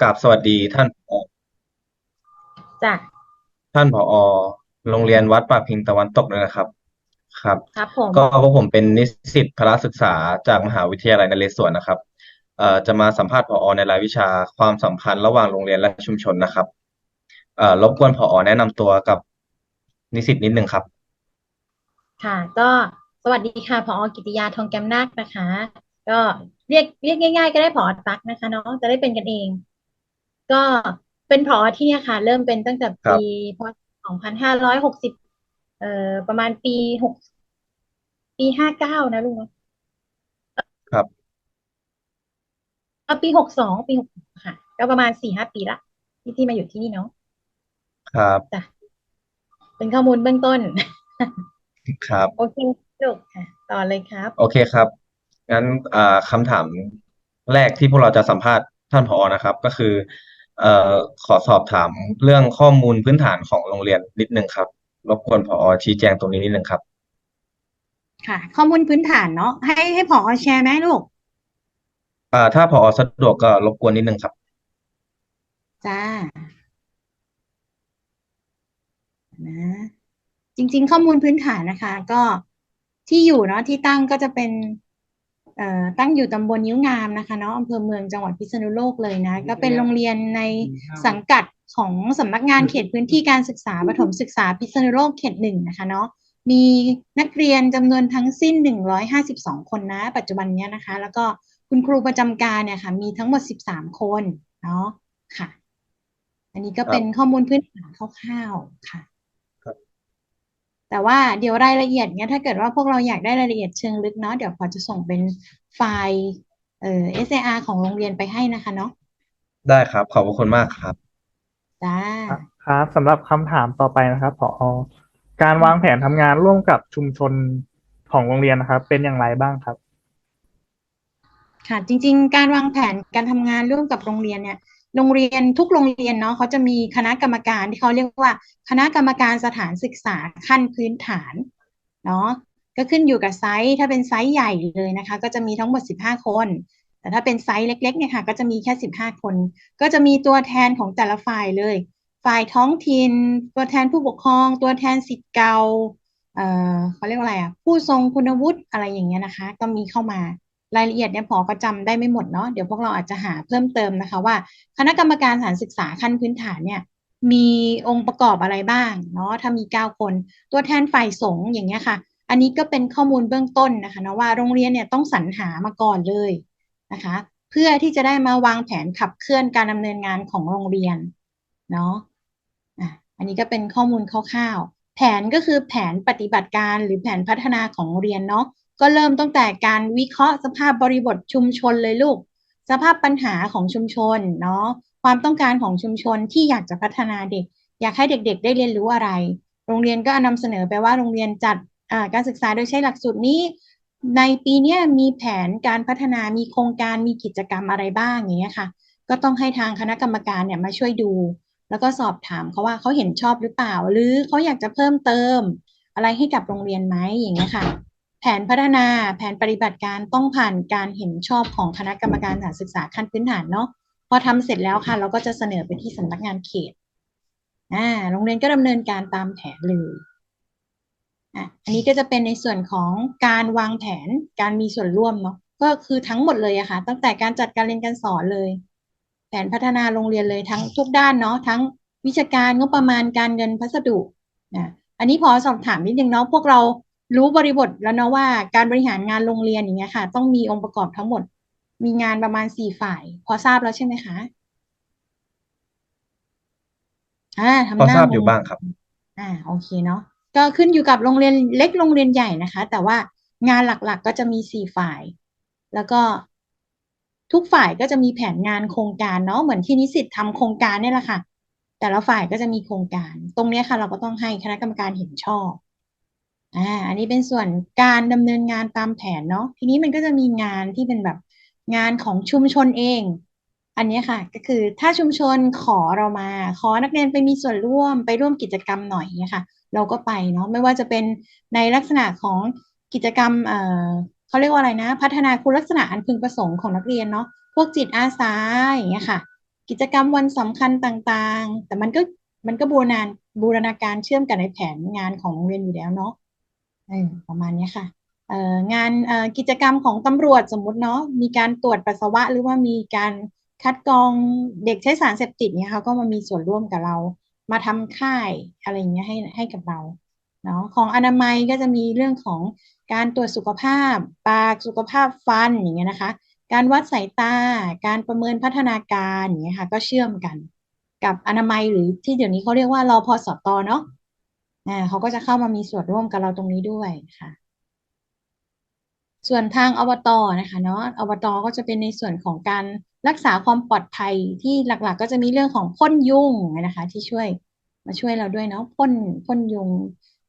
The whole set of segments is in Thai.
ก็กราบสวัสดีท่านผอจ้ะท่านผอ โรงเรียนวัดป่าพิงตะวันตกเลยนะครับ ครับ ครับผม ก็พวกผมเป็นนิสิตพละศึกษาจากมหาวิทยาลัยนเรศวรนะครับ เอ่อจะมาสัมภาษณ์ผอ ในรายวิชาความสัมพันธ์ระหว่างโรงเรียนและชุมชนนะครับ เอ่อรบกวนผอ แนะนำตัวกับนิสิตนิดนึงครับ ค่ะ ก็สวัสดีค่ะผอกิติยาทองแก้มนาคนะคะ ก็เรียกเรียกง่าย ๆ ก็ได้ผอตักนะคะเนาะจะได้เป็นกันเอง ก็เป็นผอที่เนี่ยค่ะ เริ่มเป็นตั้งแต่ปีครับพศสองพันห้าร้อยหกสิบเอ่อประมาณปีหกปีห้าเก้านะลุงเนาะครับเออปีหกสองปีหกค่ะ ก็ประมาณสี่ห้าปีละที่ที่มาอยู่ที่นี่เนาะครับจ้ะเป็นข้อมูลเบื้องต้น ครับ โอเคลูกค่ะ ต่อเลยครับ โอเคครับ งั้นอ่าคำถามแรกที่พวกเราจะสัมภาษณ์ท่านผอนะครับ ก็คือ เอ่อขอสอบถามเรื่องข้อมูลพื้นฐานของโรงเรียนนิดนึงครับ รบกวนผอชี้แจงตรงนี้นิดนึงครับ ค่ะ ข้อมูลพื้นฐานเนาะให้ให้ผอแชร์ไหมลูก อ่า ถ้าผอสะดวกก็รบกวนนิดนึงครับ จ้า นะจริงๆ ข้อมูลพื้นฐานนะคะ ก็ที่อยู่เนาะที่ตั้งก็จะเป็นเอ่อ ตั้งอยู่ตำบลนิ้วงามนะคะเนาะอำเภอเมืองจังหวัดพิษณุโลกเลยนะ ก็เป็นโรงเรียนในสังกัดของสำนักงานเขตพื้นที่การศึกษาประถมศึกษาพิษณุโลกเขตหนึ่งนะคะเนาะมีนักเรียนจำนวนทั้งสิ้นหนึ่งร้อยห้าสิบสองคนนะ ปัจจุบันเนี้ยนะคะ แล้วก็คุณครูประจำการเนี่ยค่ะมีทั้งหมดสิบสามคนเนาะค่ะ อันนี้ก็เป็นครับข้อมูลพื้นฐานคร่าวๆค่ะครับ แต่ว่าเดี๋ยวรายละเอียดเนี้ยถ้าเกิดว่าพวกเราอยากได้รายละเอียดเชิงลึกเนาะเดี๋ยวพอจะส่งเป็นไฟล์เอ่อ SAR ของโรงเรียนไปให้นะคะเนาะได้ครับ ขอบพระคุณมากครับ จ้าครับครับสำหรับคำถามต่อไปนะครับผอการวางแผนทำงานร่วมกับชุมชนของโรงเรียนนะครับ เป็นอย่างไรบ้างครับ ค่ะจริง ๆ การวางแผนการทำงานร่วมกับโรงเรียนเนี่ย โรงเรียนทุกโรงเรียนเนาะเขาจะมีคณะกรรมการที่เขาเรียกว่า คณะกรรมการสถานศึกษาขั้นพื้นฐานเนาะก็ขึ้นอยู่กับไซส์ถ้าเป็นไซส์ใหญ่เลยนะคะ ก็จะมีทั้งหมดสิบห้าคน แต่ถ้าเป็นไซส์เล็กๆเนี่ยค่ะก็จะมีแค่สิบห้าคน ก็จะมีตัวแทนของแต่ละฝ่ายเลย ฝ่ายท้องถิ่นตัวแทนผู้ปกครอง ตัวแทนศิษย์เก่าเอ่อเขาเรียกว่าอะไรอะผู้ทรงคุณวุฒิอะไรอย่างเงี้ยนะคะ ก็มีเข้ามา รายละเอียดเนี่ยพอก็จำได้ไม่หมดเนาะเดี๋ยวพวกเราอาจจะหาเพิ่มเติมนะคะว่า คณะกรรมการสถานศึกษาขั้นพื้นฐานเนี่ยมีองค์ประกอบอะไรบ้างเนาะถ้ามีเก้าคน ตัวแทนฝ่ายสงฆ์อย่างเงี้ยค่ะ อันนี้ก็เป็นข้อมูลเบื้องต้นนะคะนะว่าโรงเรียนเนี่ยต้องสรรหามาก่อนเลยนะคะ เพื่อที่จะได้มาวางแผนขับเคลื่อนการดำเนินงานของโรงเรียนเนาะอันนี้ก็เป็นข้อมูลคร่าวๆแผนก็คือแผนปฏิบัติการหรือแผนพัฒนาของโรงเรียนเนาะ ก็เริ่มตั้งแต่การวิเคราะห์สภาพบริบทชุมชนเลยลูก สภาพปัญหาของชุมชนเนาะความต้องการของชุมชนที่อยากจะพัฒนาเด็ก อยากให้เด็ก ๆ ได้เรียนรู้อะไร โรงเรียนก็นำเสนอไปว่าโรงเรียนจัดการศึกษาโดยใช้หลักสูตรนี้ ในปีนี้มีแผนการพัฒนามีโครงการมีกิจกรรมอะไรบ้างอย่างเงี้ยค่ะ ก็ต้องให้ทางคณะกรรมการเนี่ยมาช่วยดู แล้วก็สอบถามเขาว่าเขาเห็นชอบหรือเปล่า หรือเขาอยากจะเพิ่มเติมอะไรให้กับโรงเรียนไหมอย่างเงี้ยค่ะ แผนพัฒนาแผนปฏิบัติการต้องผ่านการเห็นชอบของคณะกรรมการสถานศึกษาขั้นพื้นฐานเนาะพอทำเสร็จแล้วค่ะ เราก็จะเสนอไปที่สำนักงานเขตอ่าโรงเรียนก็ดำเนินการตามแผนเลยอะอันนี้ก็จะเป็นในส่วนของการวางแผนการมีส่วนร่วมเนาะก็คือทั้งหมดเลยอะค่ะ ตั้งแต่การจัดการเรียนการสอนเลย แผนพัฒนาโรงเรียนเลยทั้งทุกด้านเนาะทั้งวิชาการงบประมาณการเงินพัสดุนะอันนี้พอสอบถามนิดนึงเนาะพวกเรา รู้บริบทแล้วเนาะว่าการบริหารงานโรงเรียนอย่างเงี้ยค่ะ ต้องมีองค์ประกอบทั้งหมด มีงานประมาณสี่ฝ่าย พอทราบแล้วใช่ไหมคะอ่าพอทำหน้างงทราบอยู่บ้างครับ อ่าโอเคเนาะก็ขึ้นอยู่กับโรงเรียนเล็กโรงเรียนใหญ่นะคะ แต่ว่างานหลักๆก็จะมีสี่ฝ่าย แล้วก็ทุกฝ่ายก็จะมีแผนงานโครงการเนาะเหมือนที่นิสิตทำโครงการเนี่ยแหละค่ะ แต่ละฝ่ายก็จะมีโครงการ ตรงเนี้ยค่ะ เราก็ต้องให้คณะกรรมการเห็นชอบ อ่าอันนี้เป็นส่วนการดำเนินงานตามแผนเนาะทีนี้มันก็จะมีงานที่เป็นแบบงานของชุมชนเอง อันนี้ค่ะ ก็คือถ้าชุมชนขอเรามา ขอนักเรียนไปมีส่วนร่วมไปร่วมกิจกรรมหน่อยเนี่ยค่ะ เราก็ไปเนาะไม่ว่าจะเป็นในลักษณะของกิจกรรมเอ่อเขาเรียกว่าอะไรนะ พัฒนาคุณลักษณะอันพึงประสงค์ของนักเรียนเนาะพวกจิตอาสาอย่างเงี้ยค่ะ กิจกรรมวันสำคัญต่างๆ แต่มันก็มันก็บูรณาบูรณาการเชื่อมกันในแผนงานของโรงเรียนอยู่แล้วเนาะ ประมาณนี้ค่ะงานกิจกรรมของตำรวจสมมุติเนาะมีการตรวจปัสสาวะหรือว่ามีการคัดกรองเด็กใช้สารเสพติดเนี่ยเขาก็มามีส่วนร่วมกับเรา มาทำค่ายอะไรเงี้ยให้ให้กับเราเนาะของอนามัยก็จะมีเรื่องของการตรวจสุขภาพปากสุขภาพฟันอย่างเงี้ยนะคะ การวัดสายตา การประเมินพัฒนาการอย่างเงี้ยค่ะ ก็เชื่อมกัน กับอนามัยหรือที่เดี๋ยวนี้เขาเรียกว่ารอพอสตอเนาะ อ่าเขาก็จะเข้ามามีส่วนร่วมกับเราตรงนี้ด้วยค่ะ ส่วนทางอบตนะคะเนาะอบตก็จะเป็นในส่วนของการรักษาความปลอดภัยที่หลักๆ ก็จะมีเรื่องของพ่นยุงนะคะ ที่ช่วยมาช่วยเราด้วยเนาะพ่นพ่นยุง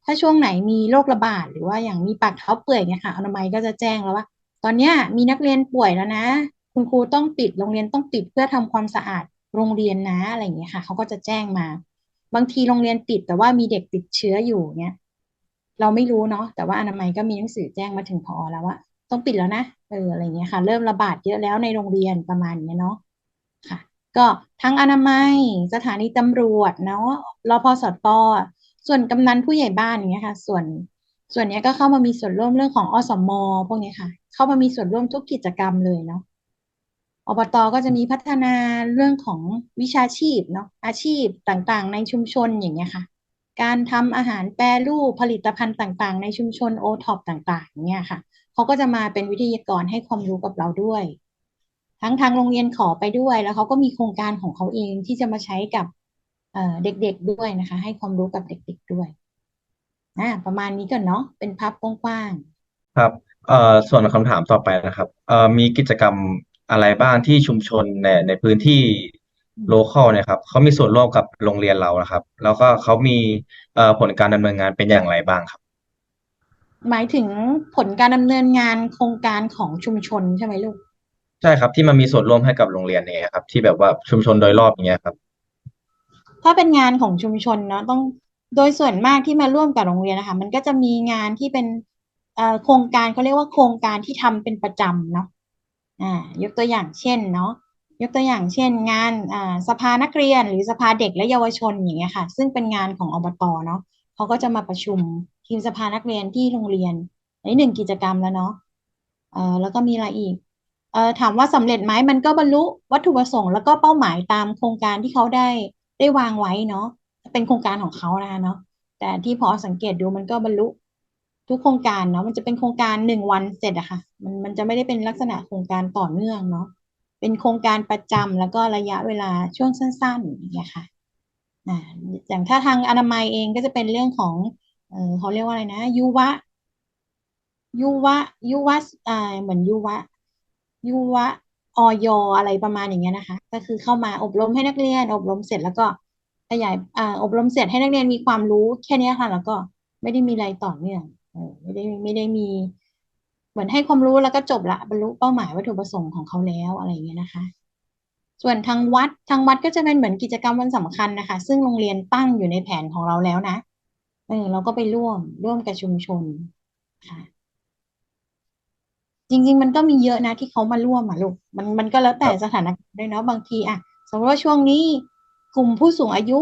ถ้าช่วงไหนมีโรคระบาดหรือว่าอย่างมีปากเท้าเปื่อยเนี่ยค่ะอนามัยก็จะแจ้งแล้วว่า ตอนเนี้ยมีนักเรียนป่วยแล้วนะ คุณครูต้องปิดโรงเรียนต้องปิดเพื่อทำความสะอาดโรงเรียนนะอะไรอย่างเงี้ยค่ะเขาก็จะแจ้งมา บางทีโรงเรียนปิดแต่ว่ามีเด็กติดเชื้ออยู่เนี้ยเราไม่รู้เนาะแต่ว่าอนามัยก็มีหนังสือแจ้งมาถึงพอแล้วว่าต้องปิดแล้วนะเอออะไรเงี้ยค่ะ เริ่มระบาดเยอะแล้วในโรงเรียนประมาณเนี้ยเนาะค่ะ ก็ทั้งอนามัยสถานีตำรวจเนาะรพสตส่วนกำนันผู้ใหญ่บ้านอย่างเงี้ยค่ะ ส่วนส่วนเนี้ยก็เข้ามามีส่วนร่วมเรื่องของอสมพวกเนี้ยค่ะ เข้ามามีส่วนร่วมทุกกิจกรรมเลยเนาะ อบตก็จะมีพัฒนาเรื่องของวิชาชีพเนาะอาชีพต่างๆ ในชุมชนอย่างเงี้ยค่ะ การทำอาหารแปรรูปผลิตภัณฑ์ต่างๆ ในชุมชนโอท็อปต่างๆเนี่ยค่ะเขาก็จะมาเป็นวิทยากรให้ความรู้กับเราด้วย ทั้งทางโรงเรียนขอไปด้วย แล้วเขาก็มีโครงการของเขาเองที่จะมาใช้กับเอ่อเด็กๆด้วยนะคะ ให้ความรู้กับเด็กๆด้วยอ่าประมาณนี้ก่อนเนาะเป็นภาพกว้างครับเอ่อส่วนคำถามต่อไปนะครับเอ่อมีกิจกรรม อะไรบ้างที่ชุมชนในในพื้นที่โลคอลเนี่ยครับเขามีส่วนร่วมกับโรงเรียนเรานะครับ แล้วก็เขามีเอ่อผลการดำเนินงานเป็นอย่างไรบ้างครับๆหมายถึงผลการดำเนินงานโครงการของชุมชนใช่ไหมลูก ใช่ครับที่มันมีส่วนร่วมให้กับโรงเรียนเนี่ยครับ ที่แบบว่าชุมชนโดยรอบอย่างเงี้ยครับ ถ้าเป็นงานของชุมชนเนาะต้องโดยส่วนมากที่มาร่วมกับโรงเรียนนะคะ มันก็จะมีงานที่เป็นเอ่อโครงการเขาเรียกว่าโครงการที่ทำเป็นประจำเนาะ อ่ายกตัวอย่างเช่นเนาะยกตัวอย่างเช่น งานอ่าสภานักเรียนหรือสภาเด็กและเยาวชนอย่างเงี้ยค่ะ ซึ่งเป็นงานของอบตเนาะเขาก็จะมาประชุมทีมสภานักเรียนที่โรงเรียนในหนึ่งกิจกรรมแล้วเนาะเอ่อแล้วก็มีอะไรอีกเอ่อถามว่าสำเร็จไหมมันก็บรรลุวัตถุประสงค์แล้วก็เป้าหมายตามโครงการที่เขาได้ได้วางไว้เนาะเป็นโครงการของเขานะคะเนาะแต่ที่พอสังเกตดูมันก็บรรลุ ทุกโครงการเนาะมันจะเป็นโครงการหนึ่งวันเสร็จอะค่ะ มันมันจะไม่ได้เป็นลักษณะโครงการต่อเนื่องเนาะเป็นโครงการประจำแล้วก็ระยะเวลาช่วงสั้นๆอย่างเงี้ยค่ะอ่าอย่างถ้าทางอนามัยเองก็จะเป็นเรื่องของเออเขาเรียกว่าอะไรนะยุวะยุวะยุวะอ่าเหมือนยุวะยุวะออยอะไรประมาณอย่างเงี้ยนะคะ ก็คือเข้ามาอบรมให้นักเรียน อบรมเสร็จแล้วก็ขยายอ่าอบรมเสร็จให้นักเรียนมีความรู้แค่นี้ค่ะ แล้วก็ไม่ได้มีอะไรต่อเนื่อง ไม่ได้ไม่ได้มี เหมือนให้ความรู้แล้วก็จบละบรรลุเป้าหมายวัตถุประสงค์ของเขาแล้วอะไรอย่างเงี้ยนะคะ ส่วนทางวัดทางวัดก็จะเป็นเหมือนกิจกรรมวันสำคัญนะคะ ซึ่งโรงเรียนตั้งอยู่ในแผนของเราแล้วนะเออเราก็ไปร่วมร่วมกับชุมชนค่ะจริง ๆ มันก็มีเยอะนะที่เขามาร่วมอะลูกมันมันก็แล้วแต่สถานการณ์ด้วยเนาะบางทีอะสมมติว่าช่วงนี้กลุ่มผู้สูงอายุ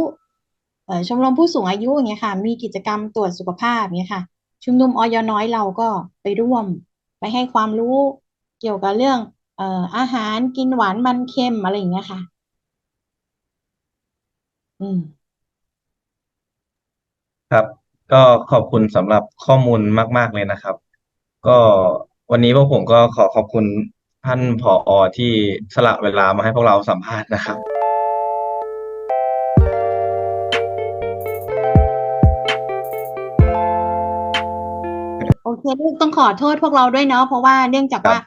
เอ่อชมรมผู้สูงอายุอย่างเงี้ยค่ะ มีกิจกรรมตรวจสุขภาพเงี้ยค่ะ ชุมนุมอยน้อยเราก็ไปร่วม ไปให้ความรู้เกี่ยวกับเรื่องเอ่ออาหารกินหวานมันเค็มอะไรอย่างเงี้ยค่ะ อืม ครับ ก็ขอบคุณสำหรับข้อมูลมาก ๆ เลยนะครับ ก็วันนี้พวกผมก็ขอขอบคุณท่านผอที่สละเวลามาให้พวกเราสัมภาษณ์นะครับ เคลูกต้องขอโทษพวกเราด้วยเนาะเพราะว่าเนื่องจากครับว่า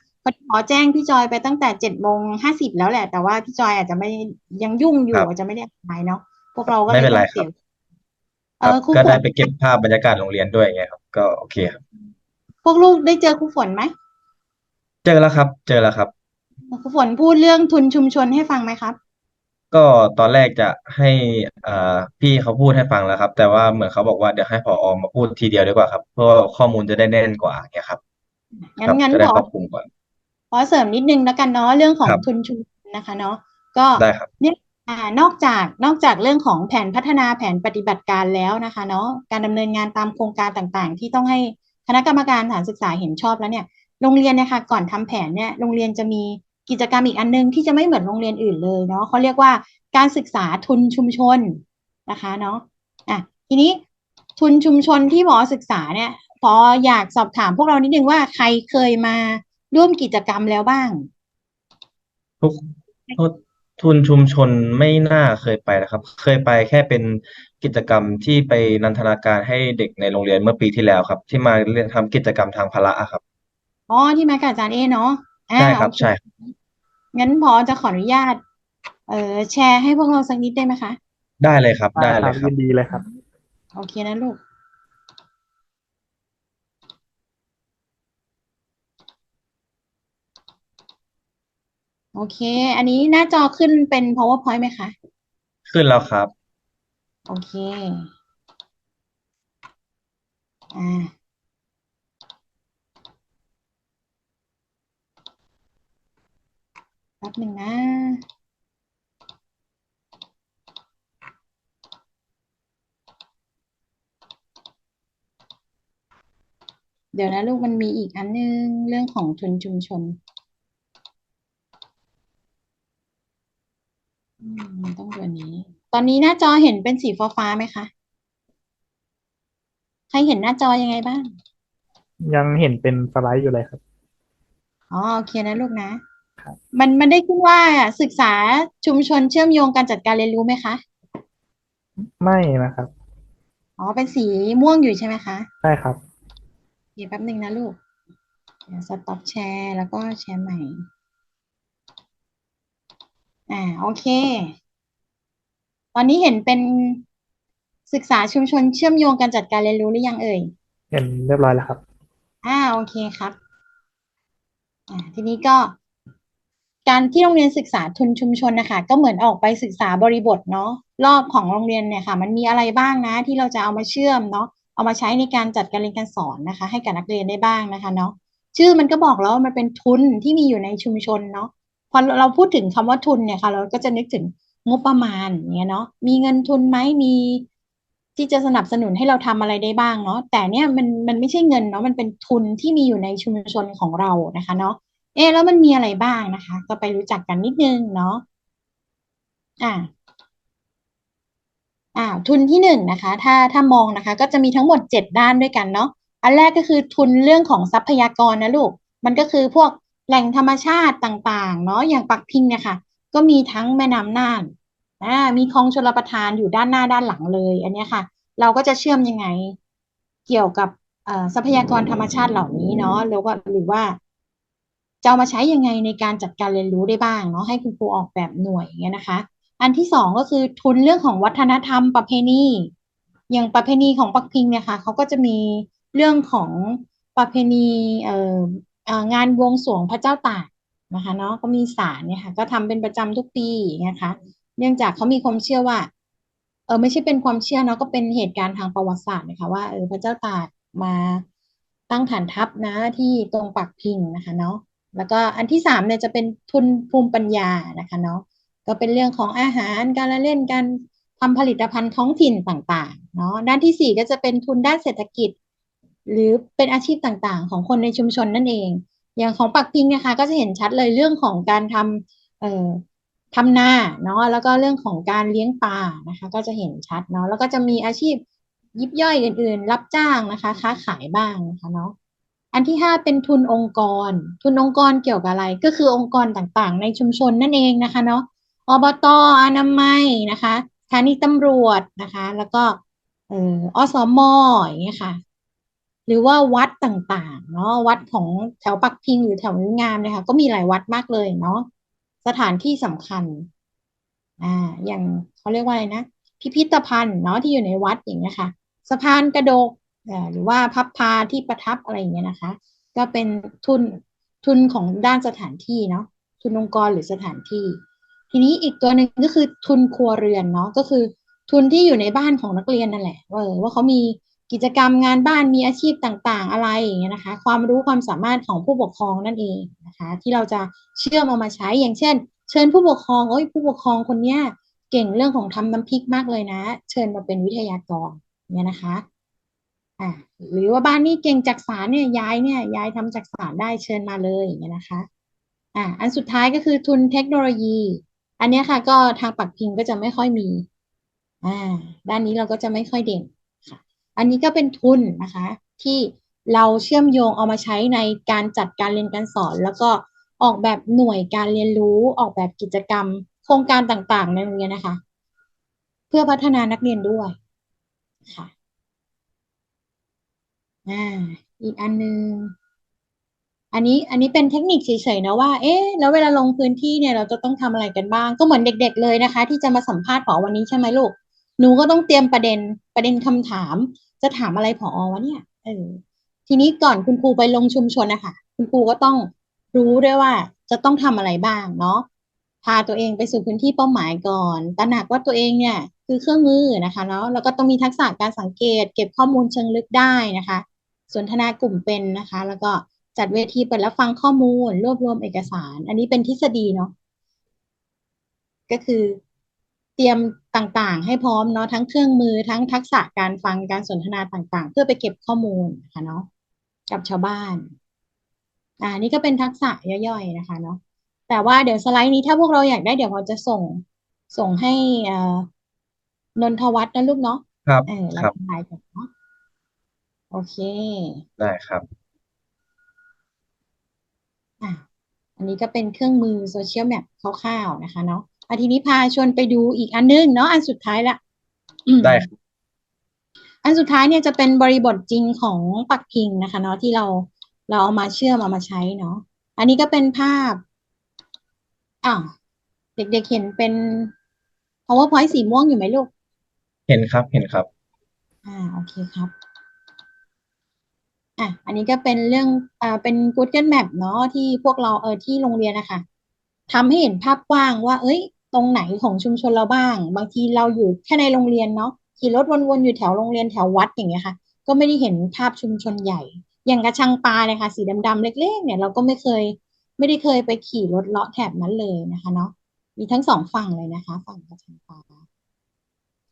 ขอแจ้งพี่จอยไปตั้งแต่เจ็ดโมงห้าสิบแล้วแหละ แต่ว่าพี่จอยอาจจะไม่ยังยุ่งอยู่ครับอาจจะไม่ได้อ่านเนาะพวกเราก็ไม่เลยเป็นต้ไรองคเสีรัยบเอครับอครูก็ฝได้นไปเก็บภาพบรรยากาศโรงเรียนด้วยไงครับ ก็โอเคครับพวกลูกได้เจอครูฝนไหมเจอแล้วครับ เจอแล้วครับครูฝนพูดเรื่องทุนชุมชนให้ฟังไหมครับ ก็ตอนแรกจะให้อ่าพี่เขาพูดให้ฟังแล้วครับ แต่ว่าเหมือนเขาบอกว่าเดี๋ยวให้ผอมาพูดทีเดียวดีกว่าครับ เพื่อข้อมูลจะได้แน่นกว่าเนี่ยครับงั้คนรับงั้นจะได้ขอ ครอบคลุมก่อนขอเสริมนิดนึงแล้วกันเนาะเรื่องของครับ ทุนชุมชนนะคะเนาะก็ได้ครับ เนี่ยอ่านอกจากนอกจากเรื่องของแผนพัฒนาแผนปฏิบัติการแล้วนะคะเนาะการดำเนินงานตามโครงการต่างๆ ที่ต้องให้คณะกรรมการสถานศึกษาเห็นชอบแล้วเนี่ยโรงเรียนเนี่ยค่ะก่อนทำแผนเนี่ยโรงเรียนจะมี กิจกรรมอีกอันนึงที่จะไม่เหมือนโรงเรียนอื่นเลยเนาะเขาเรียกว่าการศึกษาทุนชุมชนนะคะเนาะอะทีนี้ทุนชุมชนที่พอศึกษาเนี่ยพออยากสอบถามพวกเรานิดนึงว่าใครเคยมาร่วมกิจกรรมแล้วบ้างทุกทุกทุนชุมชนไม่น่าเคยไปนะครับ เคยไปแค่เป็นกิจกรรมที่ไปนันทนาการให้เด็กในโรงเรียนเมื่อปีที่แล้วครับ ที่มาเรียนทำกิจกรรมทางพละอะครับอ๋อที่มากับอาจารย์เอเนาะ อ่าใช่ครับโอเคใช่ครับงั้นพอจะขออนุญาต เอ่อแชร์ให้พวกเราสักนิดได้ไหมคะ ได้เลยครับได้คเลรับยครัยิบ นดีเลยครับ โอเคนะลูก โอเค อันนี้หน้าจอขึ้นเป็น PowerPoint ไหมคะ ขึ้นแล้วครับ โอเค อ่า แป๊บหนึ่งนะ เดี๋ยวนะลูกมันมีอีกอันนึง เรื่องของทุนชุมชนอืมมันต้องตัวนี้ ตอนนี้หน้าจอเห็นเป็นสีฟ้าฟ้าไหมคะ ใครเห็นหน้าจอยังไงบ้าง ยังเห็นเป็นสไลด์อยู่เลยครับ อ๋อโอเคนะลูกนะ มันมันได้ขึ้นว่าศึกษาชุมชนเชื่อมโยงการจัดการเรียนรู้ไหมคะ ไม่นะครับ อ๋อ เป็นสีม่วงอยู่ใช่ไหมคะใช่ครับเดี๋ยวแป๊บหนึ่งนะลูกเดี๋ยวสต็อปแชร์แล้วก็แชร์ใหม่ อ่า โอเค ตอนนี้เห็นเป็นศึกษาชุมชนเชื่อมโยงการจัดการเรียนรู้หรือยังเอ่ย เห็นเรียบร้อยแล้วครับ อ่า โอเคครับ อ่า ทีนี้ก็ การที่โรงเรียนศึกษาทุนชุมชนนะคะก็เหมือนออกไปศึกษาบริบทเนาะรอบของโรงเรียนเนี่ยค่ะ มันมีอะไรบ้างนะที่เราจะเอามาเชื่อมเนาะเอามาใช้ในการจัดการเรียนการสอนนะคะ ให้กับนักเรียนได้บ้างนะคะเนาะชื่อมันก็บอกแล้วว่ามันเป็นทุนที่มีอยู่ในชุมชนเนาะพอเราพูดถึงคำว่าทุนเนี่ยค่ะ เราก็จะนึกถึงงบประมาณเงี้ยเนาะมีเงินทุนไหมมีที่จะสนับสนุนให้เราทำอะไรได้บ้างเนาะแต่เนี่ยมันมันไม่ใช่เงินเนาะมันเป็นทุนที่มีอยู่ในชุมชนของเรานะคะเนาะ เอ๊แล้วมันมีอะไรบ้างนะคะ ก็ไปรู้จักกันนิดนึงเนาะอ่าอ่าทุนที่หนึ่งนะคะ ถ้าถ้ามองนะคะ ก็จะมีทั้งหมดเจ็ดด้านด้วยกันเนาะอันแรกก็คือทุนเรื่องของทรัพยากรนะลูก มันก็คือพวกแหล่งธรรมชาติต่างๆ เนาะอย่างปักพิงเนี่ยค่ะ ก็มีทั้งแม่น้ำน่านอ่ามีคลองชลประทานอยู่ด้านหน้าด้านหลังเลย อันนี้ค่ะ เราก็จะเชื่อมยังไง เกี่ยวกับทรัพยากรธรรมชาติเหล่านี้เนาะหรือว่าหรือว่า จะเอามาใช้ยังไงในการจัดการเรียนรู้ได้บ้างเนาะให้คุณครูออกแบบหน่วยเงี้ยนะคะ อันที่สองก็คือทุนเรื่องของวัฒนธรรมประเพณี อย่างประเพณีของปักพิงเนี่ยค่ะเขาก็จะมีเรื่องของประเพณีเอ่องานบวงสรวงพระเจ้าตากนะคะเนาะก็มีศาลเนี่ยค่ะก็ทำเป็นประจำทุกปีอย่างเงี้ยค่ะเนื่องจากเขามีความเชื่อว่า เออไม่ใช่เป็นความเชื่อเนาะก็เป็นเหตุการณ์ทางประวัติศาสตร์นะคะว่าเออพระเจ้าตากมาตั้งฐานทัพนะที่ตรงปักพิงนะคะเนาะ แล้วก็อันที่สามเนี่ยจะเป็นทุนภูมิปัญญานะคะเนาะก็เป็นเรื่องของอาหารการละเล่นการทำผลิตภัณฑ์ท้องถิ่นต่างๆเนาะด้านที่สี่ก็จะเป็นทุนด้านเศรษฐกิจ หรือเป็นอาชีพต่างๆ ของคนในชุมชนนั่นเอง อย่างของปักพิงนะคะ ก็จะเห็นชัดเลยเรื่องของการทำเอ่อทำนาเนาะแล้วก็เรื่องของการเลี้ยงปลานะคะ ก็จะเห็นชัดเนาะแล้วก็จะมีอาชีพยิบย่อยอื่น ๆ รับจ้างนะคะ ค้าขายบ้างนะคะเนาะ อันที่ห้าเป็นทุนองค์กร ทุนองค์กรเกี่ยวกับอะไร ก็คือองค์กรต่างๆ ในชุมชนนั่นเองนะคะเนาะ อบตอนามัยนะคะสถานีตำรวจนะคะ แล้วก็เอ่ออสมอย่างเงี้ยค่ะ หรือว่าวัดต่างๆ เนาะ วัดของแถวปักพิงหรือแถวนิ้วงามนี่ยค่ะก็มีหลายวัดมากเลยเนาะ สถานที่สำคัญ อ่า อย่างเขาเรียกว่าอะไรนะ พิพิธภัณฑ์เนาะที่อยู่ในวัดอย่างเงี้ยค่ะ สะพานกระดก หรือว่าพับพาที่ประทับอะไรอย่างเงี้ยนะคะ ก็เป็นทุนทุนของด้านสถานที่เนาะทุนองค์กรหรือสถานที่ ทีนี้อีกตัวหนึ่งก็คือทุนครัวเรือนเนาะก็คือทุนที่อยู่ในบ้านของนักเรียนนั่นแหละว่าเออว่าเขามีกิจกรรมงานบ้านมีอาชีพต่างๆ อะไรอย่างเงี้ยนะคะ ความรู้ความสามารถของผู้ปกครองนั่นเองนะคะ ที่เราจะเชื่อมเอามาใช้อย่างเช่น เชิญผู้ปกครองโอ้ยผู้ปกครองคนเนี้ยเก่งเรื่องของทำน้ำพริกมากเลยนะ เชิญมาเป็นวิทยากรเนี่ยนะคะ อ่าหรือว่าบ้านนี้เก่งจักสารเนี่ยยายเนี่ยยายทำจักสารได้เชิญมาเลยอย่างเงี้ยนะคะอ่าอันสุดท้ายก็คือทุนเทคโนโลยี อันนี้ค่ะ ก็ทางปักพิงก็จะไม่ค่อยมีอ่าด้านนี้เราก็จะไม่ค่อยเด่นค่ะ อันนี้ก็เป็นทุนนะคะ ที่เราเชื่อมโยงเอามาใช้ในการจัดการเรียนการสอน แล้วก็ออกแบบหน่วยการเรียนรู้ออกแบบกิจกรรม โครงการต่างๆ ในโรงเรียนนะคะ เพื่อพัฒนานักเรียนด้วยค่ะ อ่าอีกอันหนึงอันนี้อันนี้เป็นเทคนิคเฉยๆนะว่า เอ๊ะแล้วเวลาลงพื้นที่เนี่ยเราจะต้องทำอะไรกันบ้าง ก็เหมือนเด็ก ๆ เลยนะคะ ที่จะมาสัมภาษณ์ผอวันนี้ใช่ไหมลูก หนูก็ต้องเตรียมประเด็นประเด็นคำถาม จะถามอะไรผอวะเนี่ยเออทีนี้ก่อนคุณครูไปลงชุมชนนะคะคุณครูก็ต้องรู้ด้วยว่าจะต้องทำอะไรบ้างเนาะพาตัวเองไปสู่พื้นที่เป้าหมายก่อน ตระหนักว่าตัวเองเนี่ย คือเครื่องมือนะคะเนาะแล้วก็ต้องมีทักษะการสังเกต เก็บข้อมูลเชิงลึกได้นะคะ สนทนากลุ่มเป็นนะคะ แล้วก็จัดเวทีเปิดรับฟังข้อมูล รวบรวมเอกสาร อันนี้เป็นทฤษฎีเนาะก็คือเตรียมต่างๆ ให้พร้อมเนาะทั้งเครื่องมือทั้งทักษะการฟังการสนทนาต่างๆ เพื่อไปเก็บข้อมูลนะคะเนาะกับชาวบ้าน อ่านี่ก็เป็นทักษะย่อยๆนะคะเนาะแต่ว่าเดี๋ยวสไลด์นี้ถ้าพวกเราอยากได้เดี๋ยวเราจะส่งส่งให้เอ่อนนทวัฒน์นะลูกเนาะครับเออเราครับถ่ายกันเนาะ โอเค ได้ครับ อะ อันนี้ก็เป็นเครื่องมือโซเชียลแมปคร่าวๆนะคะเนาะอาทีนี้พาชวนไปดูอีกอันนึงเนาะอันสุดท้ายละอืม ได้ครับอันสุดท้ายเนี่ยจะเป็นบริบทจริงของปักกิ่งนะคะ เนาะที่เราเราเอามาเชื่อมเอามาใช้เนาะอันนี้ก็เป็นภาพอ้าวเด็กๆเห็นเป็น PowerPoint สีม่วงอยู่ไหมลูก เห็นครับเห็นครับ อ่าโอเคครับ อะ อันนี้ก็เป็นเรื่องอ่าเป็น Google Map เนาะที่พวกเราเออที่โรงเรียนนะคะทำให้เห็นภาพกว้างว่า เอ้ย ตรงไหนของชุมชนเราบ้าง บางทีเราอยู่แค่ในโรงเรียนเนาะขี่รถวนๆอยู่แถวโรงเรียนแถววัดอย่างเงี้ยค่ะ ก็ไม่ได้เห็นภาพชุมชนใหญ่ อย่างกระชังปลาเนี่ยค่ะ สีดำๆเล็ก ๆ เนี่ยเราก็ไม่เคย ไม่ได้เคยไปขี่รถเลาะแถบนั้นเลยนะคะเนาะมีทั้งสองฝั่งเลยนะคะ ฝั่งกระชังปลา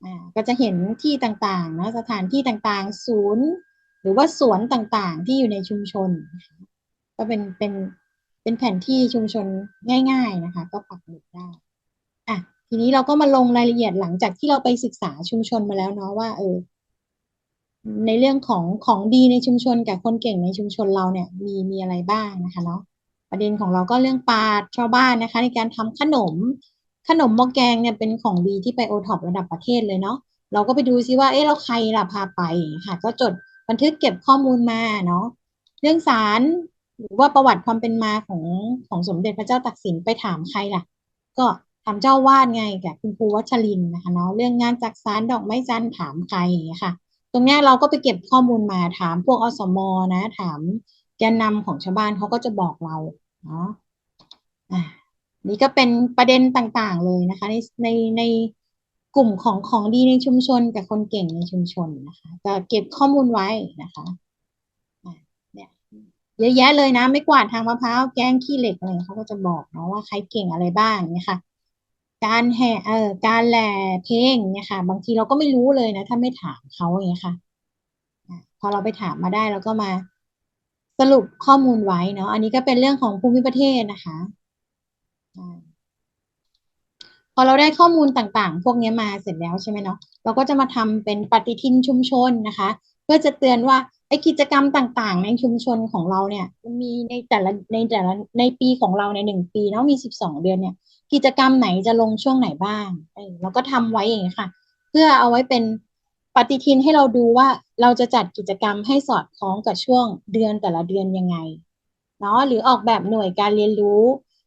อ่าก็จะเห็นที่ต่างๆนะสถานที่ต่างๆ ศูนย์ หรือว่าสวนต่างๆ ที่อยู่ในชุมชน ก็เป็นเป็นเป็นแผนที่ชุมชนง่าย ๆนะคะ ก็ปักหมุดได้อะทีนี้เราก็มาลงรายละเอียดหลังจากที่เราไปศึกษาชุมชนมาแล้วเนาะว่า เออ ในเรื่องของของดีในชุมชนกับคนเก่งในชุมชนเราเนี่ย มีมีอะไรบ้างนะคะเนาะประเด็นของเราก็เรื่องปลาชาวบ้านนะคะ ในการทำขนม ขนมหม้อแกงเนี่ยเป็นของดีที่ไปโอท็อประดับประเทศเลยเนาะเราก็ไปดูซิว่าเอ๊ะเราใครล่ะพาไปค่ะ ก็จด บันทึกเก็บข้อมูลมาเนาะเรื่องศาลหรือว่าประวัติความเป็นมาของของสมเด็จพระเจ้าตากสินไปถามใครล่ะ ก็ถามเจ้าวาดไงกับคุณครูวัชรินนะคะเนาะเรื่องงานจักสานดอกไม้จันทร์ถามใครอย่างเงี้ยค่ะ ตรงเนี้ยเราก็ไปเก็บข้อมูลมาถามพวกอสมอนะ ถามแกนนำของชาวบ้านเขาก็จะบอกเราเนาะอ่านี่ก็เป็นประเด็นต่างๆเลยนะคะ ในในใน กลุ่มของของดีในชุมชนกับคนเก่งในชุมชนนะคะจะเก็บข้อมูลไว้นะคะเนี่ยเยอะแยะเลยนะ ไม่กวาดทางมะพร้าวแกงขี้เหล็กอะไรเขาก็จะบอกเนาะว่าใครเก่งอะไรบ้างเนี่ยค่ะ การแห่เอ่อการแหล่เพลงเนี่ยค่ะ บางทีเราก็ไม่รู้เลยนะ ถ้าไม่ถามเขาอย่างเงี้ยค่ะพอเราไปถามมาได้เราก็มาสรุปข้อมูลไว้เนาะอันนี้ก็เป็นเรื่องของภูมิประเทศนะคะ พอเราได้ข้อมูลต่างๆ พวกนี้มาเสร็จแล้วใช่ไหมเนาะเราก็จะมาทำเป็นปฏิทินชุมชนนะคะ เพื่อจะเตือนว่าไอ้กิจกรรมต่างๆ ในชุมชนของเราเนี่ยมีในแต่ละในแต่ละในปีของเราในหนึ่งปีเนาะมีสิบสองเดือนเนี่ย กิจกรรมไหนจะลงช่วงไหนบ้างเออเราก็ทำไว้อย่างนี้ค่ะ เพื่อเอาไว้เป็นปฏิทินให้เราดูว่าเราจะจัดกิจกรรมให้สอดคล้องกับช่วงเดือนแต่ละเดือนยังไงเนาะหรือออกแบบหน่วยการเรียนรู้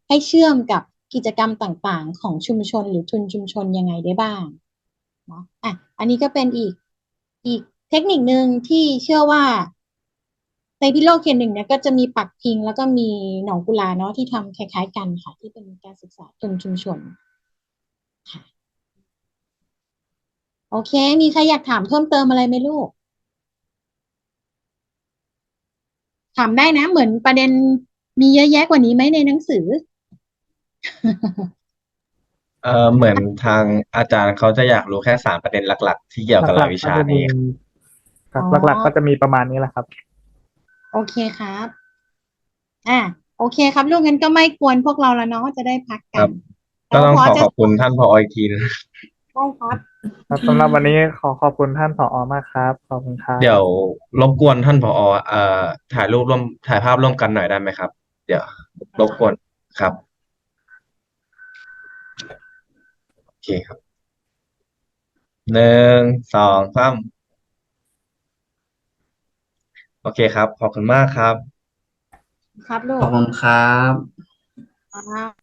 ให้เชื่อมกับ กิจกรรมต่างๆ ของชุมชนหรือทุนชุมชนยังไงได้บ้างเนาะอะอันนี้ก็เป็นอีกอีกเทคนิคหนึ่งที่เชื่อว่าในพิโลกเขตหนึ่งเนี่ยก็จะมีปักพิงแล้วก็มีหนองกุลาเนาะที่ทำคล้าย ๆ กันค่ะ ที่เป็นการศึกษาทุนชุมชนค่ะโอเค มีใครอยากถามเพิ่มเติมอะไรไหมลูก ถามได้นะ เหมือนประเด็นมีเยอะแยะกว่านี้ไหมในหนังสือ เอ่อเหมือนทางอาจารย์เขาจะอยากรู้แค่สามประเด็นหลัก ๆ ที่เกี่ยวกับหราลัยกวิๆก็ชาจะมีนี้ครับอ๋อหลักๆก็จะมีประมาณนี้แหละครับ โอเคครับ อ่าโอเคครับลูกงั้นก็ไม่กวนพวกเราแล้วเนาะจะได้พักคกัรันบ ก็ต้องแล้วขอจะขอบคุณท่านผออีกทีนะได้ครับครับสำหรับวันนี้ขอขอบคุณท่านผอมากครับ ขอบคุณครับ เดี๋ยวรบกวนท่านผอเอ่อถ่ายรูปร่วมถ่ายภาพร่วมกันหน่อยได้ไหมครับ เดี๋ยวรบกวนครับ โอ เคครับหนึ่งสองสามโอเคครับ ขอบคุณมากครับ ครับลูขอบกคุณครับ ครับ